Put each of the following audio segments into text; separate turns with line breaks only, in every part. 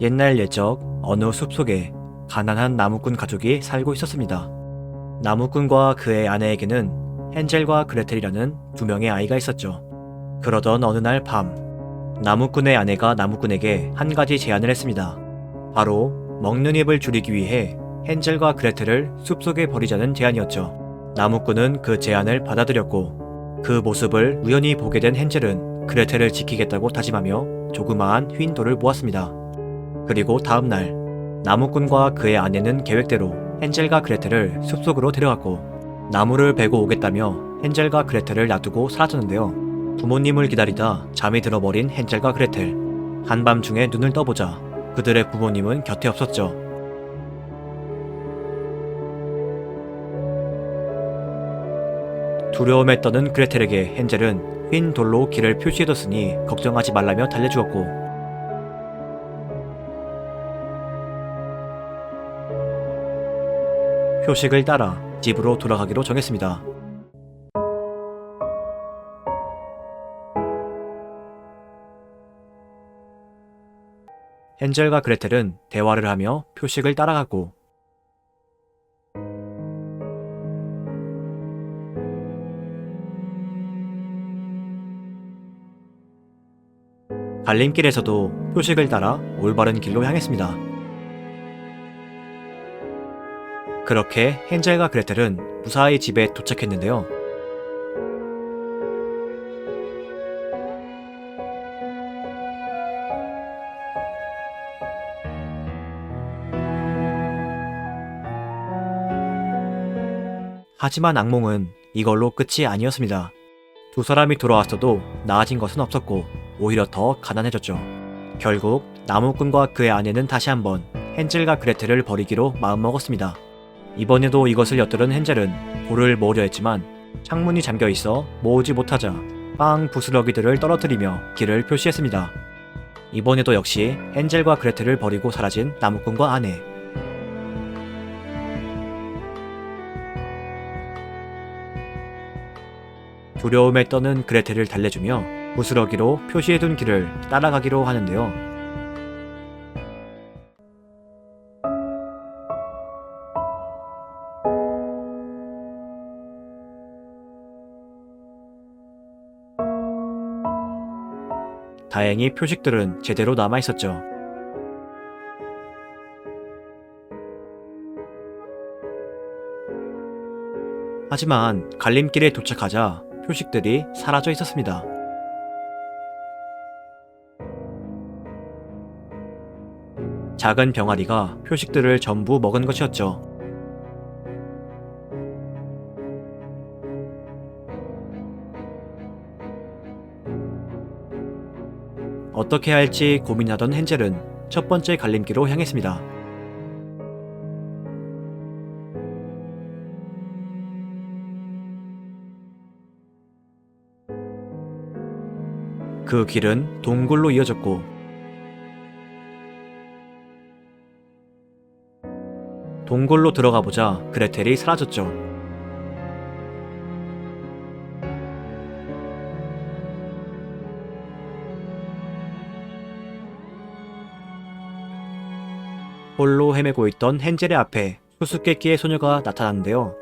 옛날 옛적 어느 숲속에 가난한 나무꾼 가족이 살고 있었습니다. 나무꾼과 그의 아내에게는 헨젤과 그레텔이라는 두 명의 아이가 있었죠. 그러던 어느 날 밤, 나무꾼의 아내가 나무꾼에게 한 가지 제안을 했습니다. 바로 먹는 입을 줄이기 위해 헨젤과 그레텔을 숲속에 버리자는 제안이었죠. 나무꾼은 그 제안을 받아들였고 그 모습을 우연히 보게 된 헨젤은 그레텔을 지키겠다고 다짐하며 조그마한 휜 돌을 모았습니다. 그리고 다음 날 나무꾼과 그의 아내는 계획대로 헨젤과 그레텔을 숲속으로 데려갔고 나무를 베고 오겠다며 헨젤과 그레텔을 놔두고 사라졌는데요. 부모님을 기다리다 잠이 들어버린 헨젤과 그레텔. 한밤중에 눈을 떠보자 그들의 부모님은 곁에 없었죠. 두려움에 떠는 그레텔에게 헨젤은 휜 돌로 길을 표시해뒀으니 걱정하지 말라며 달래주었고 표식을 따라 집으로 돌아가기로 정했습니다. 헨젤과 그레텔은 대화를 하며 표식을 따라갔고 갈림길에서도 표식을 따라 올바른 길로 향했습니다. 그렇게 헨젤과 그레텔은 무사히 집에 도착했는데요. 하지만 악몽은 이걸로 끝이 아니었습니다. 두 사람이 돌아왔어도 나아진 것은 없었고 오히려 더 가난해졌죠. 결국 나무꾼과 그의 아내는 다시 한번 헨젤과 그레텔을 버리기로 마음먹었습니다. 이번에도 이것을 엿들은 헨젤은 돌을 모으려 했지만 창문이 잠겨 있어 모으지 못하자 빵 부스러기들을 떨어뜨리며 길을 표시했습니다. 이번에도 역시 헨젤과 그레텔을 버리고 사라진 나무꾼과 아내. 두려움에 떠는 그레텔을 달래주며 부스러기로 표시해둔 길을 따라가기로 하는데요. 다행히 표식들은 제대로 남아 있었죠. 하지만 갈림길에 도착하자 표식들이 사라져 있었습니다. 작은 병아리가 표식들을 전부 먹은 것이었죠. 어떻게 할지 고민하던 헨젤은 첫 번째 갈림길로 향했습니다. 그 길은 동굴로 이어졌고 동굴로 들어가 보자 그레텔이 사라졌죠. 홀로 헤매고 있던 헨젤의 앞에 수수께끼의 소녀가 나타났는데요.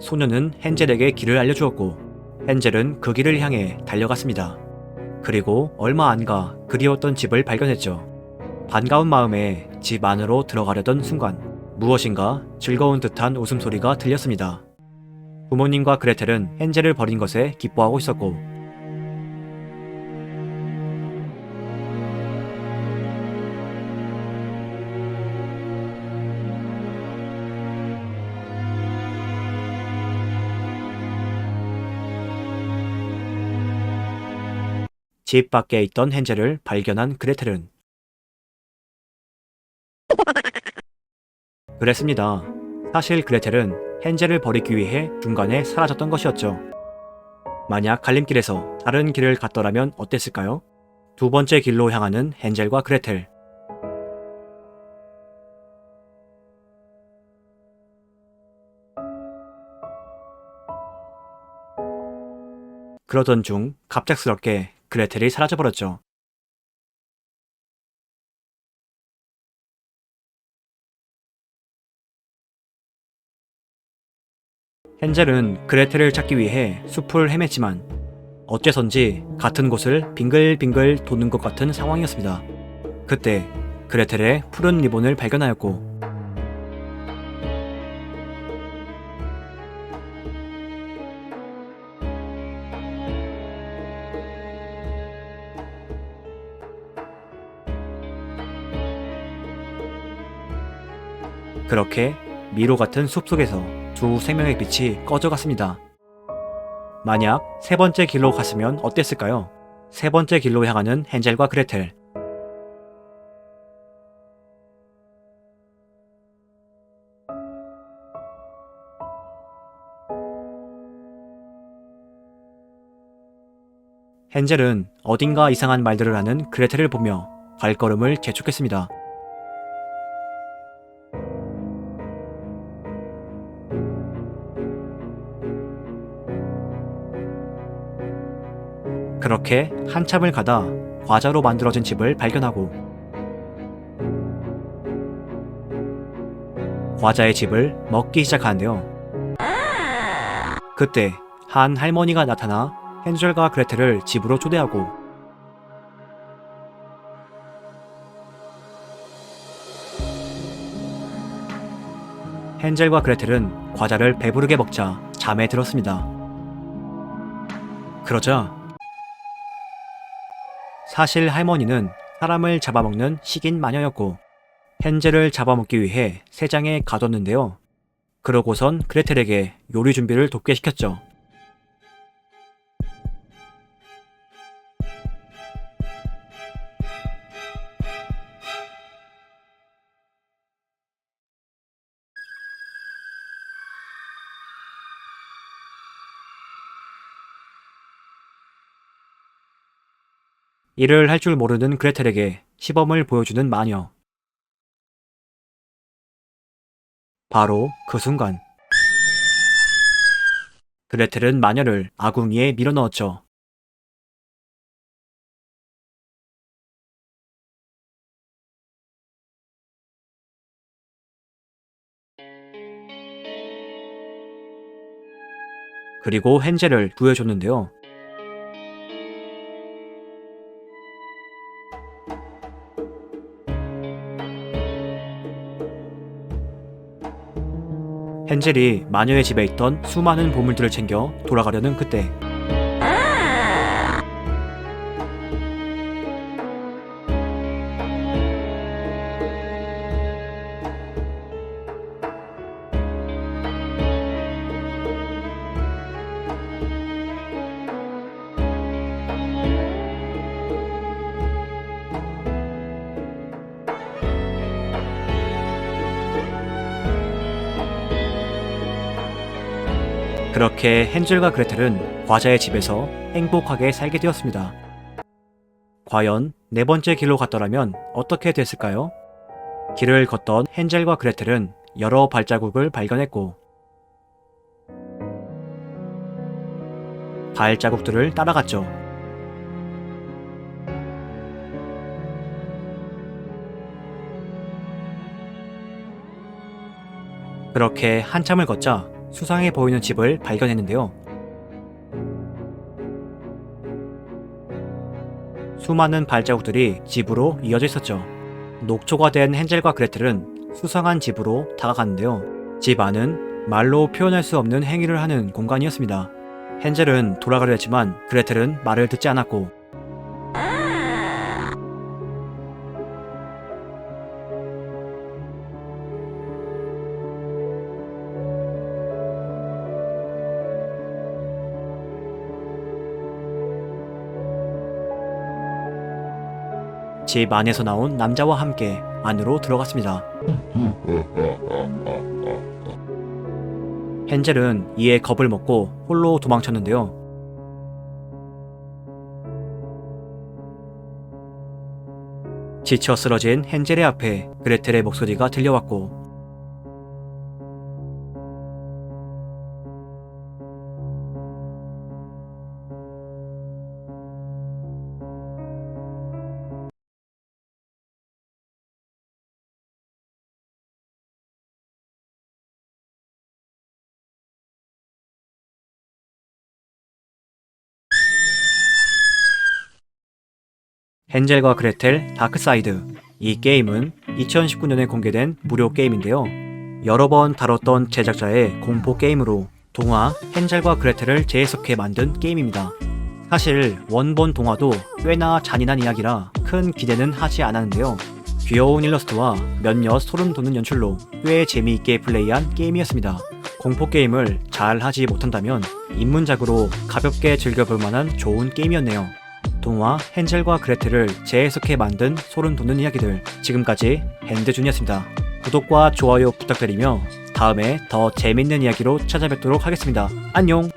소녀는 헨젤에게 길을 알려주었고 헨젤은 그 길을 향해 달려갔습니다. 그리고 얼마 안 가 그리웠던 집을 발견했죠. 반가운 마음에 집 안으로 들어가려던 순간 무엇인가 즐거운 듯한 웃음소리가 들렸습니다. 부모님과 그레텔은 헨젤을 버린 것에 기뻐하고 있었고 집 밖에 있던 헨젤을 발견한 그레텔은 그랬습니다. 사실 그레텔은 헨젤을 버리기 위해 중간에 사라졌던 것이었죠. 만약 갈림길에서 다른 길을 갔더라면 어땠을까요? 두 번째 길로 향하는 헨젤과 그레텔. 그러던 중 갑작스럽게 그레텔이 사라져버렸죠. 헨젤은 그레텔을 찾기 위해 숲을 헤맸지만 어째선지 같은 곳을 빙글빙글 도는 것 같은 상황이었습니다. 그때 그레텔의 푸른 리본을 발견하였고 그렇게 미로 같은 숲속에서 두 생명의 빛이 꺼져갔습니다. 만약 세 번째 길로 갔으면 어땠을까요? 세 번째 길로 향하는 헨젤과 그레텔. 헨젤은 어딘가 이상한 말들을 하는 그레텔을 보며 발걸음을 재촉했습니다. 그렇게 한참을 가다 과자로 만들어진 집을 발견하고 과자의 집을 먹기 시작하는데요. 그때 한 할머니가 나타나 헨젤과 그레텔을 집으로 초대하고 헨젤과 그레텔은 과자를 배부르게 먹자 잠에 들었습니다. 그러자 사실 할머니는 사람을 잡아먹는 식인 마녀였고 헨젤을 잡아먹기 위해 세장에 가뒀는데요. 그러고선 그레텔에게 요리 준비를 돕게 시켰죠. 일을 할 줄 모르는 그레텔에게 시범을 보여주는 마녀. 바로 그 순간 그레텔은 마녀를 아궁이에 밀어넣었죠. 그리고 헨젤을 구해줬는데요. 헨젤이 마녀의 집에 있던 수많은 보물들을 챙겨 돌아가려는 그때 그렇게 헨젤과 그레텔은 과자의 집에서 행복하게 살게 되었습니다. 과연 네 번째 길로 갔더라면 어떻게 됐을까요? 길을 걷던 헨젤과 그레텔은 여러 발자국을 발견했고 발자국들을 따라갔죠. 그렇게 한참을 걷자 수상해 보이는 집을 발견했는데요. 수많은 발자국들이 집으로 이어져 있었죠. 녹초가 된 헨젤과 그레텔은 수상한 집으로 다가갔는데요. 집 안은 말로 표현할 수 없는 행위를 하는 공간이었습니다. 헨젤은 돌아가려 했지만 그레텔은 말을 듣지 않았고 집 안에서 나온 남자와 함께 안으로 들어갔습니다. 헨젤은 이에 겁을 먹고 홀로 도망쳤는데요. 지쳐 쓰러진 헨젤의 앞에 그레텔의 목소리가 들려왔고 헨젤과 그레텔 다크사이드 이 게임은 2019년에 공개된 무료 게임인데요. 여러 번 다뤘던 제작자의 공포 게임으로 동화 헨젤과 그레텔을 재해석해 만든 게임입니다. 사실 원본 동화도 꽤나 잔인한 이야기라 큰 기대는 하지 않았는데요. 귀여운 일러스트와 몇몇 소름 돋는 연출로 꽤 재미있게 플레이한 게임이었습니다. 공포 게임을 잘 하지 못한다면 입문작으로 가볍게 즐겨볼 만한 좋은 게임이었네요. 동화 헨젤과 그레텔을 재해석해 만든 소름 돋는 이야기들 지금까지 핸드준이었습니다. 구독과 좋아요 부탁드리며 다음에 더 재밌는 이야기로 찾아뵙도록 하겠습니다. 안녕!